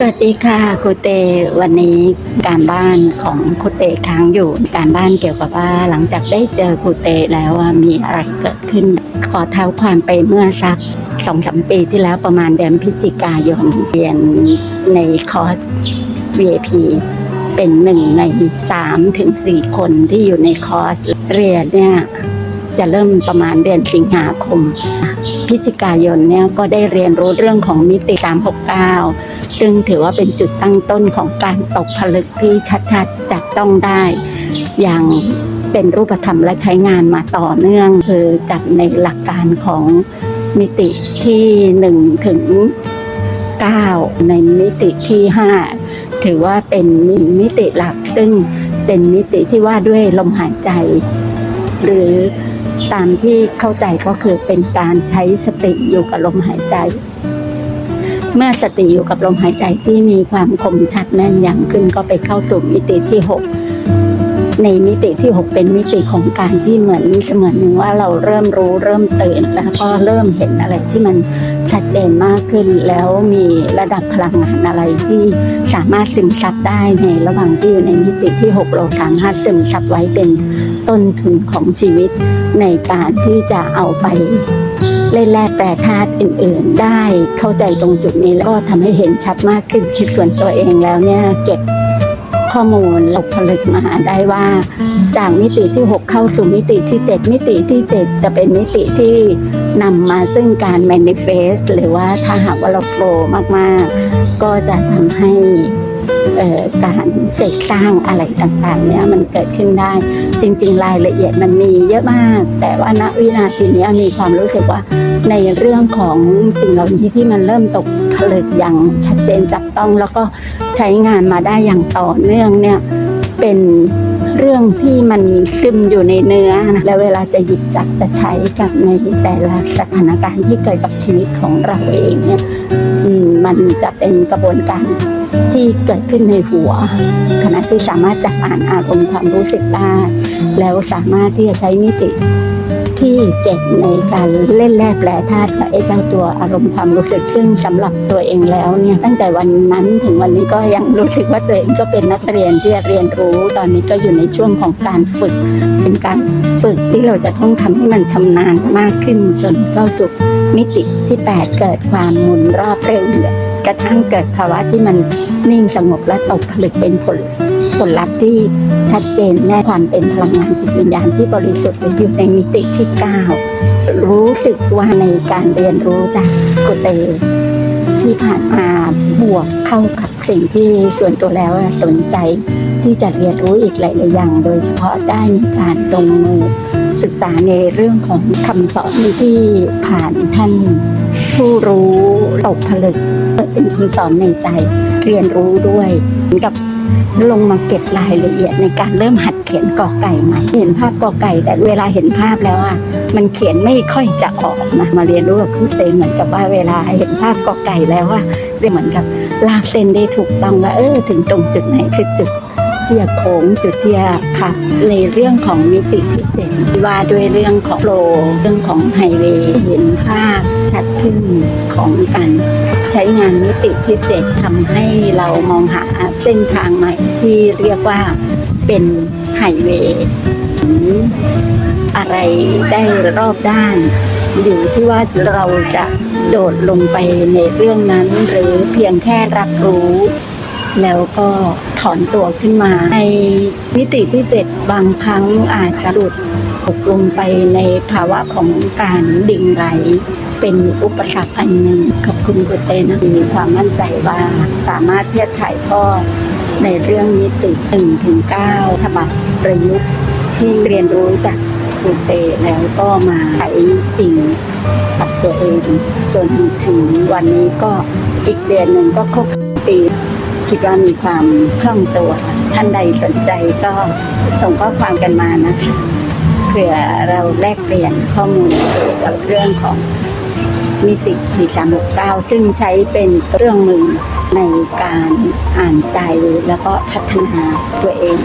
สวัสดีค่ะครูเตวันนี้การบ้านของครูเตค้างอยู่ การบ้านเกี่ยวกับว่าหลังจากได้เจอครูเตแล้วว่ามีอะไรเกิดขึ้น ขอเท้าความไปเมื่อสักสองสามปีที่แล้วประมาณเดือนพฤศจิกายนเรียนในคอร์ส VIP เป็นหนึ่งในสามถึงสี่คนที่อยู่ในคอร์สเรียนเนี่ยจะเริ่มประมาณเดือนสิงหาคมพฤศจิกายนเนี่ยก็ได้เรียนรู้เรื่องของมิติ 369 ซึ่งถือว่าเป็นจุดตั้งต้นของการตกผลึกที่ชัดๆจับต้องได้ อย่างเป็นรูปธรรมและใช้งานมาต่อเนื่องคือจัดในหลักการของมิติที่ 1 ถึง 9 ในมิติที่ 5 ถือว่าเป็นมิติหลักซึ่งเป็นมิติที่ว่าด้วยลมหายใจ หรือตามที่เข้าใจก็คือเป็นการใช้สติอยู่กับลมหายใจ เมื่อสติอยู่กับลมหายใจที่มีความคมชัดแม่นยำขึ้นก็ไปเข้าสู่มิติที่ 6 ในมิติที่ 6 เป็นมิติของการที่เหมือนเสมือนหนึ่งว่าเราเริ่มรู้เริ่มตื่นแล้วก็เริ่มเห็นอะไรที่มันชัดเจนมากขึ้น แล้วมีระดับพลังงานอะไรที่สามารถซึมซับได้ในระหว่างที่อยู่ในมิติที่ 6 เราสามารถซึมซับไว้เป็นต้นทุนของชีวิตในการที่จะเอาไป เล่นแร่แปรธาตุอื่นๆ ได้เข้าใจตรงจุดนี้แล้วก็ทำให้เห็นชัดมากขึ้นคิดส่วนตัวเองแล้วเนี่ยเก็บข้อมูลตกผลึกมาได้ว่า จากมิติที่ 6 เข้าสู่มิติที่ 7 มิติที่ 7 จะเป็นมิติที่นำมาซึ่งการ manifest หรือว่าถ้าหากว่าเราโฟล์มากๆ ก็จะทำให้ การเสกสร้างอะไรต่างๆเนี่ยมันเกิดขึ้นได้ จริง ๆ รายละเอียดมันมีเยอะมาก แต่ว่าณวินาทีนี้มีความรู้สึกว่าในเรื่องของสิ่งเหล่านี้ที่มันเริ่มตกผลึกอย่างชัดเจนจับต้องแล้วก็ใช้งานมาได้อย่างต่อเนื่องเนี่ยเป็นเรื่องที่มันซึมอยู่ในเนื้อนะและเวลาจะหยิบจับจะใช้กับในแต่ละสถานการณ์ที่เกิดกับชีวิตของเราเองเนี่ยมันจะเป็นกระบวนการ ที่เกิดขึ้นในหัวขณะที่สามารถจับอ่านอารมณ์ความรู้สึกได้แล้วสามารถที่จะใช้มิติที่เจ็ดในการเล่นแร่แปรธาตุกับไอ้เจ้าตัวอารมณ์ความรู้สึกซึ่งสำหรับตัวเองแล้วเนี่ยตั้งแต่วันนั้นถึงวันนี้ก็ยังรู้สึกว่าตัวเองก็เป็นนักเรียนที่เรียนรู้ ตอนนี้ก็อยู่ในช่วงของการฝึก เป็นการฝึกที่เราจะต้องทำให้มันชำนาญมากขึ้นจนเข้าสู่มิติที่ 8 เกิดความหมุนรอบเร็ว กระทั่งเกิดภาวะที่มันนิ่งสงบและตกผลึกเป็นผลผลลัพธ์ที่ชัดเจนแน่ความเป็นพลังงานจิตวิญญาณที่บริสุทธิ์อยู่ในมิติที่ 9 รู้สึกว่าในการเรียนรู้จากกุเตที่ผ่านมาบวกเข้ากับสิ่งที่ส่วนตัวแล้วสนใจที่จะเรียนรู้อีกหลายๆอย่าง โดยเฉพาะได้มีการลงมือศึกษาในเรื่องของคำสอนที่ผ่านท่านผู้รู้ตกผลึก เป็นคำสอนในใจ เรียนรู้ด้วยเหมือนกับลงมาเก็บรายละเอียดในการเริ่มหัดเขียนกอไก่ใหม่เห็นภาพกอไก่ แต่เวลาเห็นภาพแล้วอะมันเขียนไม่ค่อยจะออกนะมาเรียนรู้กับครูเตเหมือนกับว่าเวลาเห็นภาพกอไก่แล้วอะเหมือนกับลากเส้นได้ถูกต้องว่าเออถึงตรงจุดไหนคือจุด ที่จะโค้งจุดที่ะขับในเรื่องของมิติที่เจ็ดว่าด้วยเรื่องของโลเรื่องของไฮเวย์เห็นภาพชัดขึ้นของการใช้งานมิติที่7ทำให้เรามองหาเส้นทางใหม่ที่เรียกว่าเป็นไฮเวย์อะไรได้รอบด้านอยู่ที่ว่าเราจะโดดลงไปในเรื่องนั้นหรือเพียงแค่รับรู้ แล้วก็ถอนตัวขึ้นมา ในมิติที่ 7 บางครั้งอาจจะหลุดตกลงไปในภาวะของการดิ่งไหล เป็นอุปสรรคอันหนึ่งขอบคุณคุณเตนะมีความมั่นใจว่าสามารถที่จะถ่ายทอดในเรื่องมิติ1ถึง9ฉบับประยุกต์ที่เรียนรู้จากคุณเตแล้วก็มาใช้จริงกับตัวเองจนถึงวันนี้ก็อีกเดือนหนึ่งก็ครบปี คิดว่ามีความคล่องตัวท่านใดสนใจก็ส่งข้อความกันมานะคะเผื่อเราแลกเปลี่ยนข้อมูลเกี่ยวกับเรื่องของมิติมี369ซึ่งใช้เป็นเครื่องมือในการอ่านใจแล้วก็พัฒนาตัวเอง